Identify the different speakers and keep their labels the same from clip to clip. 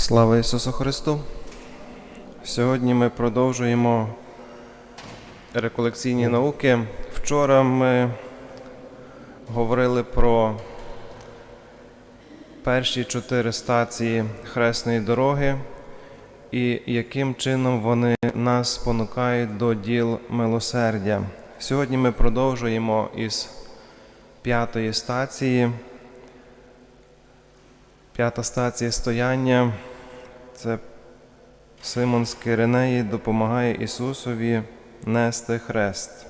Speaker 1: Слава Ісусу Христу! Сьогодні ми продовжуємо реколекційні науки. Вчора ми говорили про перші чотири стації Хресної дороги і яким чином вони нас спонукають до діл милосердя. Сьогодні ми продовжуємо із п'ятої стації. П'ята стація стояння це Симон з Киринеї допомагає Ісусові нести хрест.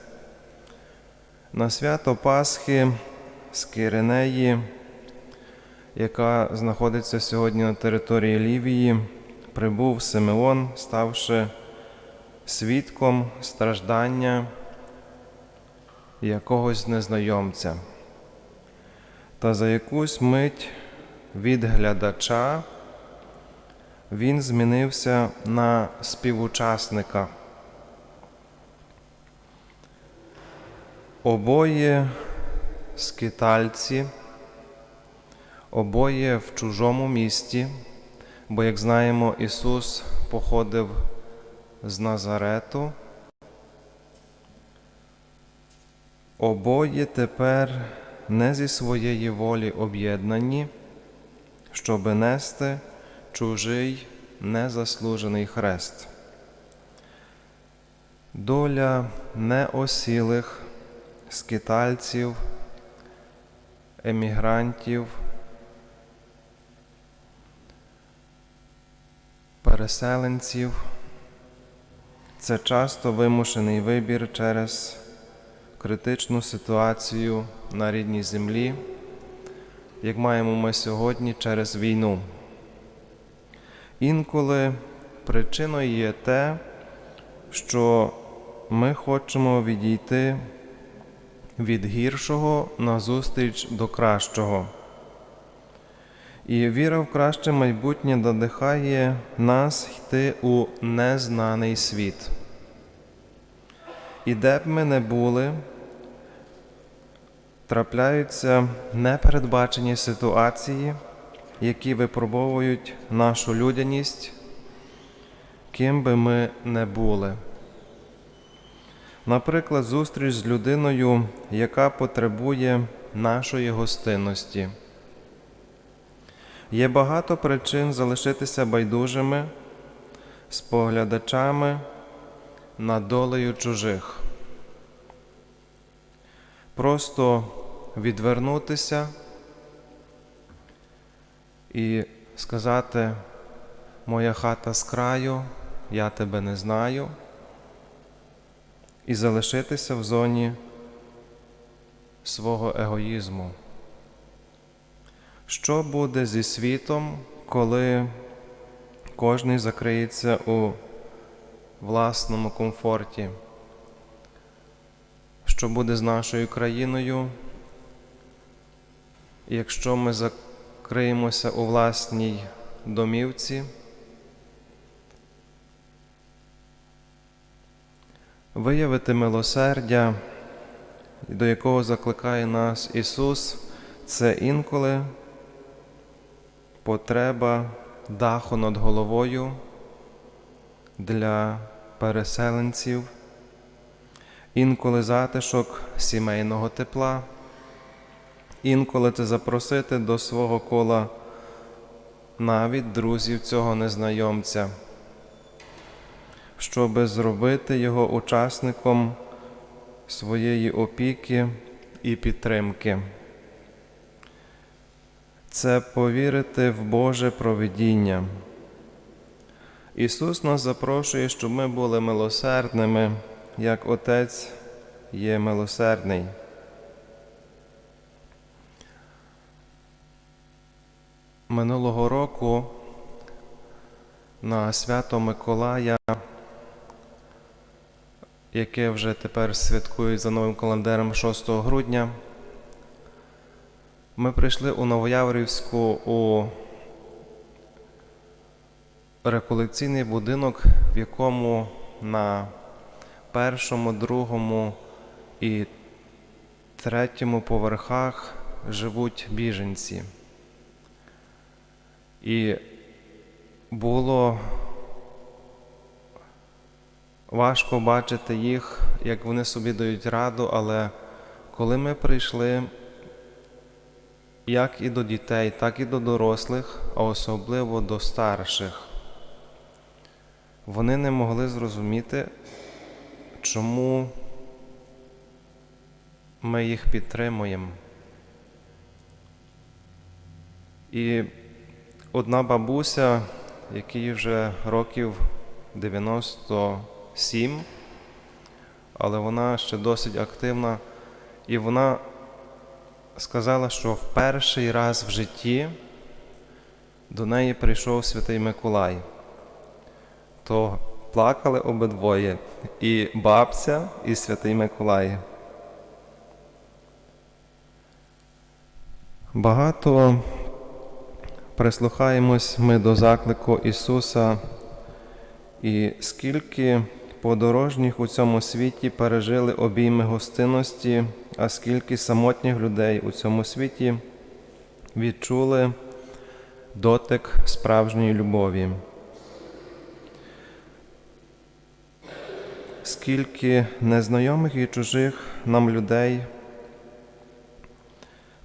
Speaker 1: На свято Пасхи з Киринеї, яка знаходиться сьогодні на території Лівії, прибув Симеон, ставши свідком страждання якогось незнайомця. Та за якусь мить від глядача він змінився на співучасника. Обоє скитальці, обоє в чужому місті, бо, як знаємо, Ісус походив з Назарету. Обоє тепер не зі своєї волі об'єднані, щоби нести чужий незаслужений хрест. Доля неосілих скитальців, емігрантів, переселенців це часто вимушений вибір через критичну ситуацію на рідній землі, як маємо ми сьогодні через війну. Інколи причиною є те, що ми хочемо відійти від гіршого назустріч до кращого. І віра в краще майбутнє надихає нас йти у незнаний світ. І де б ми не були, трапляються непередбачені ситуації, які випробовують нашу людяність, ким би ми не були. Наприклад, зустріч з людиною, яка потребує нашої гостинності. Є багато причин залишитися байдужими, споглядачами над долею чужих. Просто відвернутися і сказати, моя хата з краю, я тебе не знаю, і залишитися в зоні свого егоїзму. Що буде зі світом, коли кожний закриється у власному комфорті? Що буде з нашою країною, якщо ми закриємося у власній домівці? Виявити милосердя, до якого закликає нас Ісус, це інколи потреба даху над головою для переселенців, інколи затишок сімейного тепла, інколи це запросити до свого кола навіть друзів цього незнайомця, щоби зробити його учасником своєї опіки і підтримки це повірити в Боже провидіння. Ісус нас запрошує, щоб ми були милосердними, як Отець є милосердний. Минулого року на свято Миколая, яке вже тепер святкують за новим календарем 6 грудня, ми прийшли у Новояврівську у реколекційний будинок, в якому на першому, другому і третьому поверхах живуть біженці. І було важко бачити їх, як вони собі дають раду, але коли ми прийшли як і до дітей, так і до дорослих, а особливо до старших, вони не могли зрозуміти, чому ми їх підтримуємо. І одна бабуся, якій вже років 97, але вона ще досить активна, і вона сказала, що в перший раз в житті до неї прийшов святий Миколай. То плакали обидвоє і бабця, і святий Миколай. Багато прислухаємось ми до заклику Ісуса, і скільки подорожніх у цьому світі пережили обійми гостинності, а скільки самотніх людей у цьому світі відчули дотик справжньої любові. Скільки незнайомих і чужих нам людей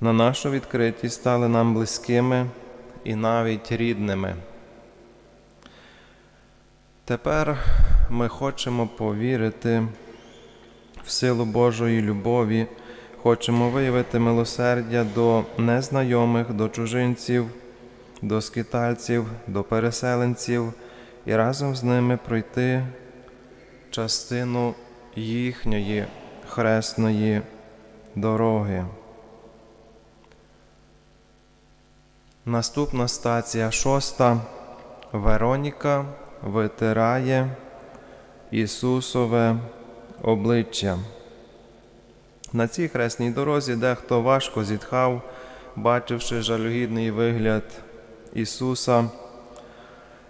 Speaker 1: на нашу відкритість стали нам близькими і навіть рідними. Тепер ми хочемо повірити в силу Божої любові, хочемо виявити милосердя до незнайомих, до чужинців, до скитальців, до переселенців і разом з ними пройти частину їхньої хресної дороги. Наступна стація шоста. Вероніка витирає Ісусове обличчя. На цій хресній дорозі дехто важко зітхав, бачивши жалюгідний вигляд Ісуса,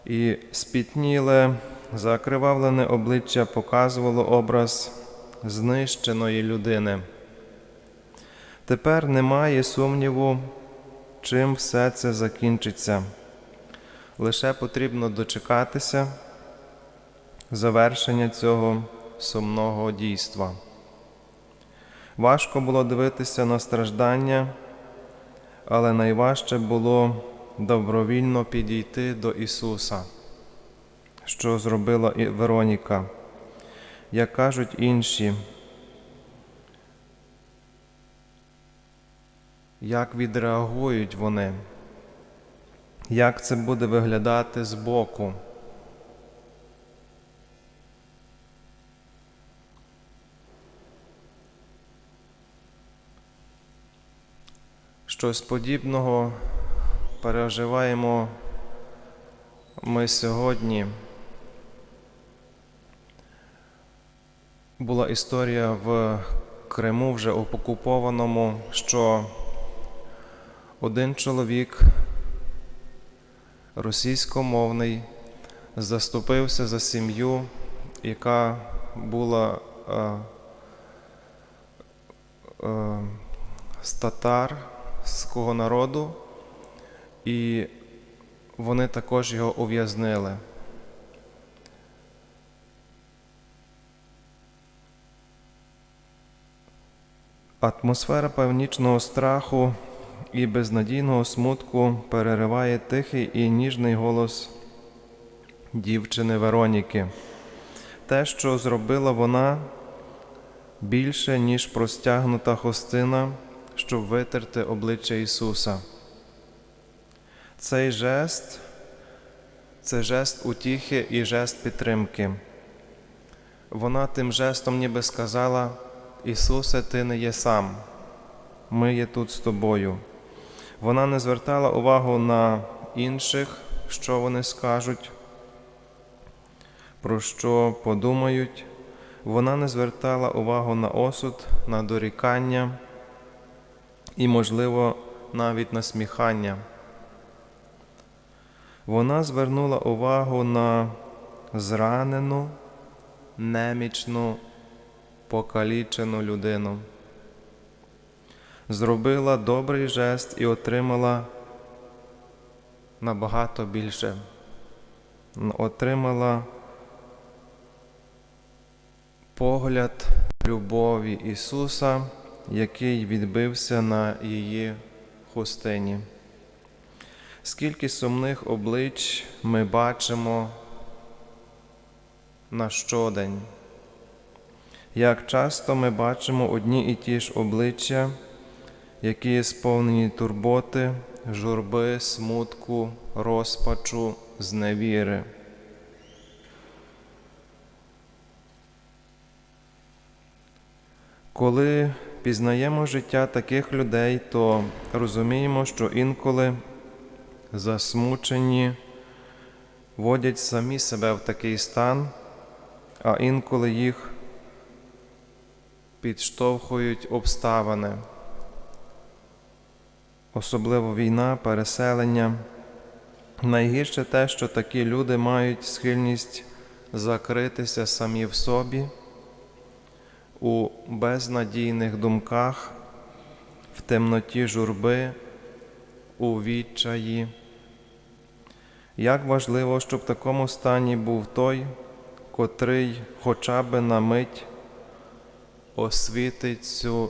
Speaker 1: і спітніле, закривавлене обличчя показувало образ знищеної людини. Тепер немає сумніву, чим все це закінчиться. Лише потрібно дочекатися завершення цього сумного дійства. Важко було дивитися на страждання, але найважче було добровільно підійти до Ісуса, що зробила Вероніка. Як кажуть інші, як відреагують вони, як це буде виглядати збоку. Щось подібного переживаємо ми сьогодні. Була історія в Криму вже окупованому, що один чоловік російськомовний заступився за сім'ю, яка була е, е, з татарського народу, і вони також його ув'язнили. Атмосфера певнічного страху і безнадійного смутку перериває тихий і ніжний голос дівчини Вероніки. Те, що зробила вона більше, ніж простягнута хостина, щоб витерти обличчя Ісуса. Цей жест це жест утіхи і жест підтримки. Вона тим жестом ніби сказала: Ісусе, Ти не є сам, ми є тут з тобою. Вона не звертала увагу на інших, що вони скажуть, про що подумають. Вона не звертала увагу на осуд, на дорікання і, можливо, навіть на сміхання. Вона звернула увагу на зранену, немічну, покалічену людину зробила добрий жест і отримала набагато більше. отримала погляд любові Ісуса, який відбився на її хустині. Скільки сумних облич ми бачимо на щодень. Як часто ми бачимо одні і ті ж обличчя, які сповнені турботи, журби, смутку, розпачу, зневіри. Коли пізнаємо життя таких людей, то розуміємо, що інколи засмучені водять самі себе в такий стан, а інколи їх підштовхують обставини, особливо війна, переселення. Найгірше те, що такі люди мають схильність закритися самі в собі у безнадійних думках, в темноті журби, у відчаї. Як важливо, щоб в такому стані був той, котрий хоча б на мить освітить цю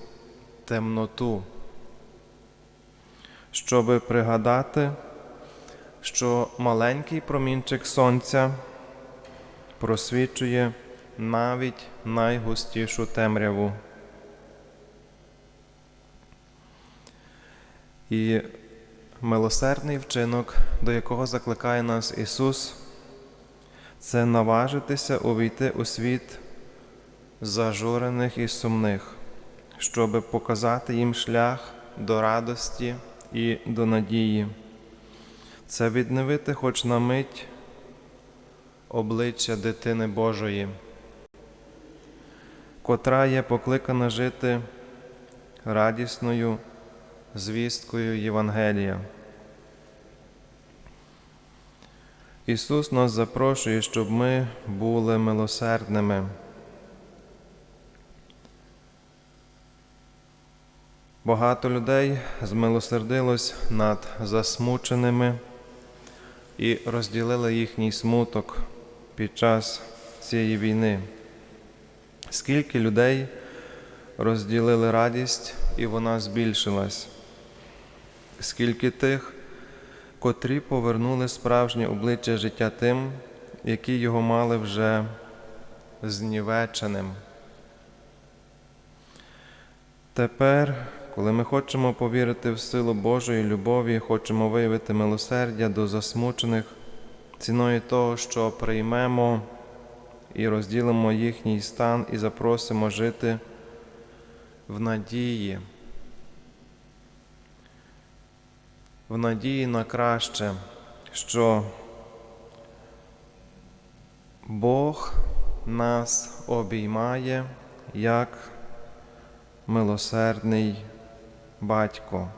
Speaker 1: темноту, щоби пригадати, що маленький промінчик сонця просвічує навіть найгустішу темряву. І милосердний вчинок, до якого закликає нас Ісус, це наважитися увійти у світ зажурених і сумних, щоби показати їм шлях до радості і до надії. Це відновити хоч на мить обличчя дитини Божої, котра є покликана жити радісною звісткою Євангелія. Ісус нас запрошує, щоб ми були милосердними. Багато людей змилосердилось над засмученими і розділили їхній смуток під час цієї війни. Скільки людей розділили радість і вона збільшилась, скільки тих, котрі повернули справжнє обличчя життя тим, які його мали вже знівеченим. Тепер, коли ми хочемо повірити в силу Божої любові, хочемо виявити милосердя до засмучених ціною того, що приймемо і розділимо їхній стан і запросимо жити в надії, в надії на краще, що Бог нас обіймає як милосердний батько.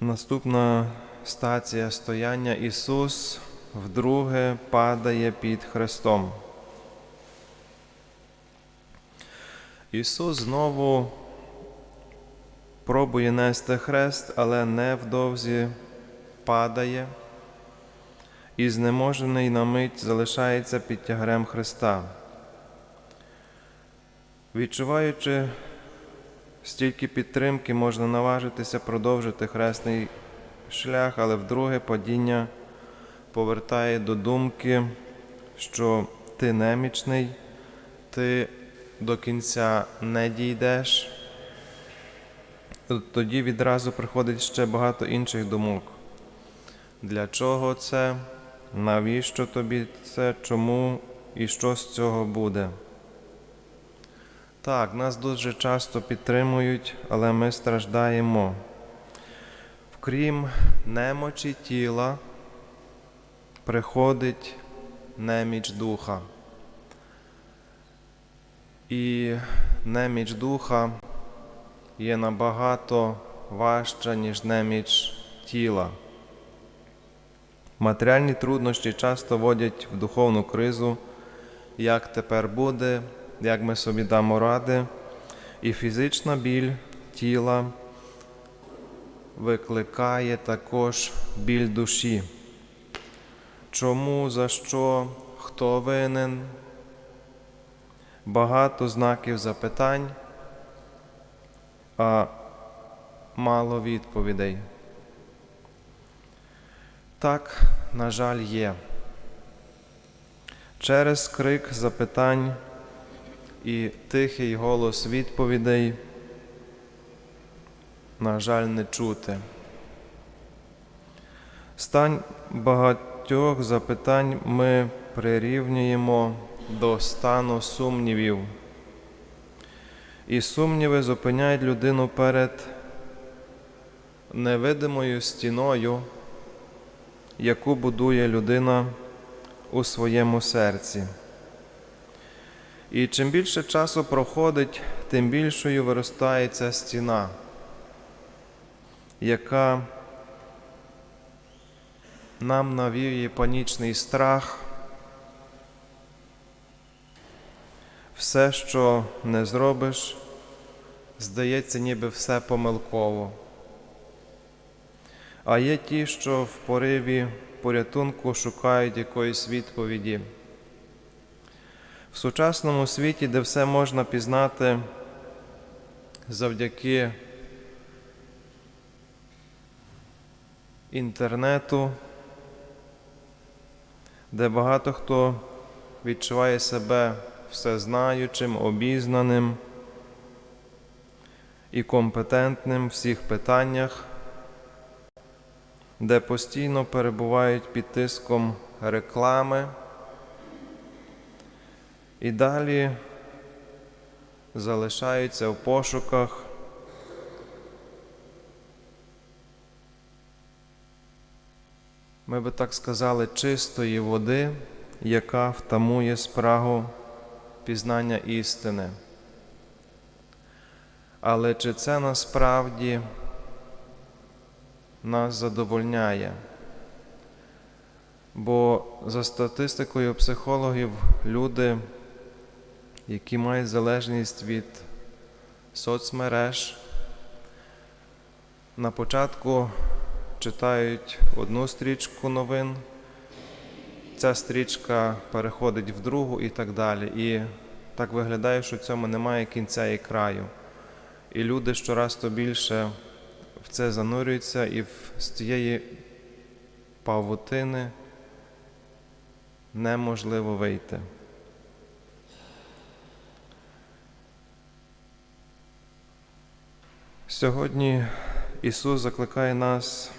Speaker 1: Наступна стація стояння Ісус вдруге падає під Христом. Ісус знову пробує нести хрест, але невдовзі падає і знеможений на мить залишається під тягарем Христа. Відчуваючи стільки підтримки, можна наважитися продовжити хресний шлях, але вдруге падіння повертає до думки, що ти немічний, ти до кінця не дійдеш. Тоді відразу приходить ще багато інших думок. Для чого це? Навіщо тобі це? Чому і що з цього буде? Так, нас дуже часто підтримують, але ми страждаємо. Вкрім немочі тіла, приходить неміч духа. І неміч духа є набагато важча, ніж неміч тіла. Матеріальні труднощі часто водять в духовну кризу, як тепер буде, як ми собі дамо ради, і фізична біль тіла викликає також біль душі. Чому, за що, хто винен? Багато знаків запитань, а мало відповідей. Так, на жаль, є. Через крик запитань і тихий голос відповідей, на жаль, не чути. Стань багатьох запитань ми прирівнюємо до стану сумнівів. І сумніви зупиняють людину перед невидимою стіною, яку будує людина у своєму серці. І чим більше часу проходить, тим більшою виростає ця стіна, яка нам навіює панічний страх. Все, що не зробиш, здається, ніби все помилково. А є ті, що в пориві порятунку шукають якоїсь відповіді. В сучасному світі, де все можна пізнати завдяки інтернету, де багато хто відчуває себе всезнаючим, обізнаним і компетентним в всіх питаннях, де постійно перебувають під тиском реклами і далі залишаються в пошуках. Ми би так сказали, чистої води, яка втамує спрагу пізнання істини. Але чи це насправді нас задовольняє? Бо за статистикою психологів люди, які мають залежність від соцмереж, на початку читають одну стрічку новин, ця стрічка переходить в другу і так далі. І так виглядає, що в цьому немає кінця і краю. І люди щораз то більше в це занурюються і з цієї павутини неможливо вийти. Сьогодні Ісус закликає нас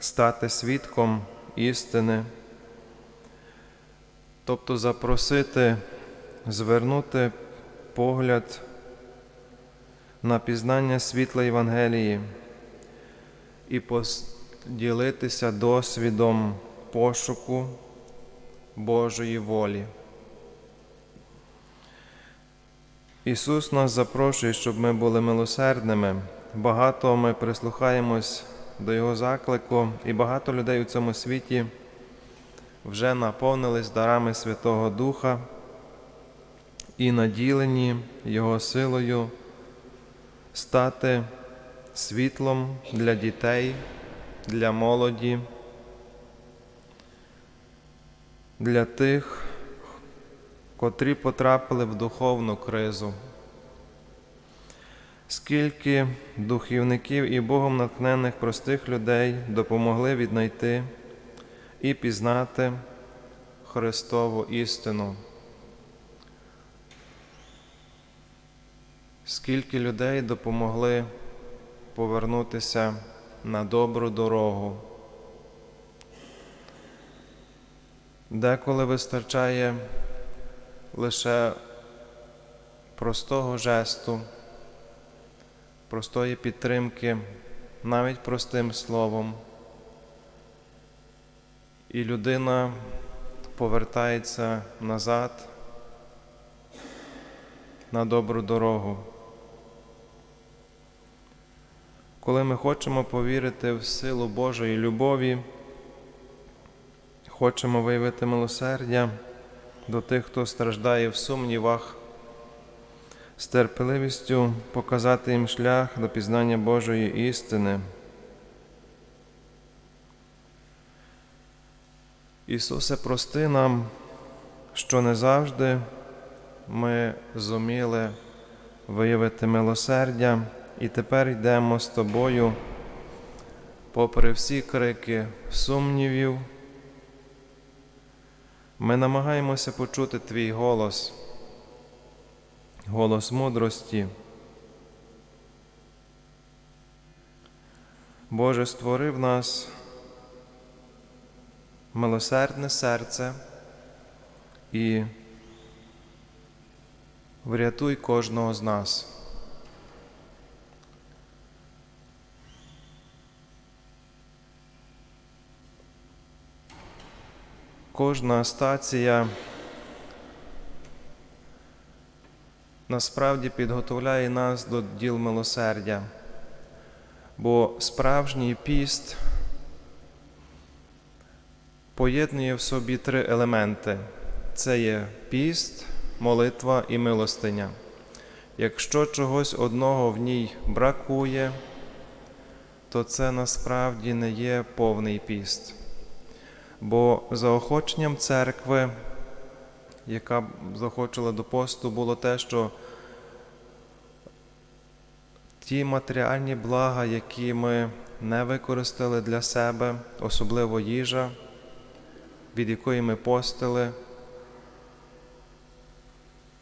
Speaker 1: стати свідком істини, тобто запросити, звернути погляд на пізнання світла Євангелії і поділитися досвідом пошуку Божої волі. Ісус нас запрошує, щоб ми були милосердними. Багато ми прислухаємось до Його заклику, і багато людей у цьому світі вже наповнились дарами Святого Духа і наділені Його силою стати світлом для дітей, для молоді, для тих, котрі потрапили в духовну кризу. Скільки духівників і Богом натхнених простих людей допомогли віднайти і пізнати Христову істину. Скільки людей допомогли повернутися на добру дорогу. Деколи вистачає лише простого жесту, простої підтримки, навіть простим словом. І людина повертається назад на добру дорогу. Коли ми хочемо повірити в силу Божої любові, хочемо виявити милосердя до тих, хто страждає в сумнівах, з терпеливістю показати їм шлях до пізнання Божої істини. Ісусе, прости нам, що не завжди ми зуміли виявити милосердя, і тепер йдемо з тобою, попри всі крики сумнівів. Ми намагаємося почути Твій голос, голос мудрості. Боже, створи в нас милосердне серце і врятуй кожного з нас. Кожна стація насправді підготовляє нас до діл милосердя, бо справжній піст поєднує в собі три елементи: це є піст, молитва і милостиня. Якщо чогось одного в ній бракує, то це насправді не є повний піст. Бо заохоченням церкви, яка заохочила до посту, було те, що ті матеріальні блага, які ми не використали для себе, особливо їжа, від якої ми постили,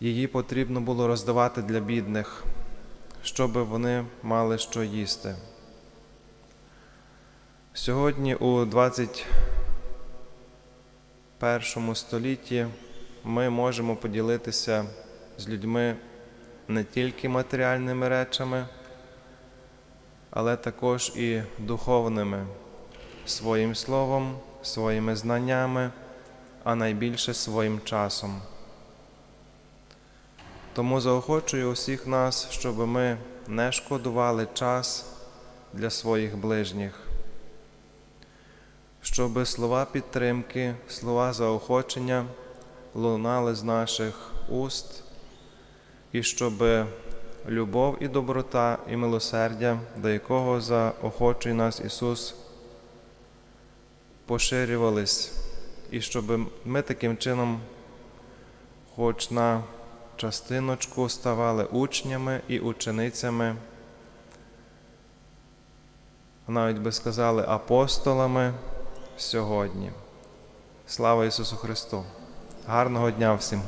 Speaker 1: її потрібно було роздавати для бідних, щоб вони мали що їсти. Сьогодні у 21 столітті ми можемо поділитися з людьми не тільки матеріальними речами, але також і духовними, своїм словом, своїми знаннями, а найбільше своїм часом. Тому заохочую усіх нас, щоб ми не шкодували час для своїх ближніх, щоб слова підтримки, слова заохочення лунали з наших уст, і щоб любов і доброта і милосердя, до якого заохочує нас Ісус, поширювались, і щоб ми таким чином, хоч на частиночку ставали учнями і ученицями, навіть би сказали апостолами сьогодні. Слава Ісусу Христу! Гарного дня всім!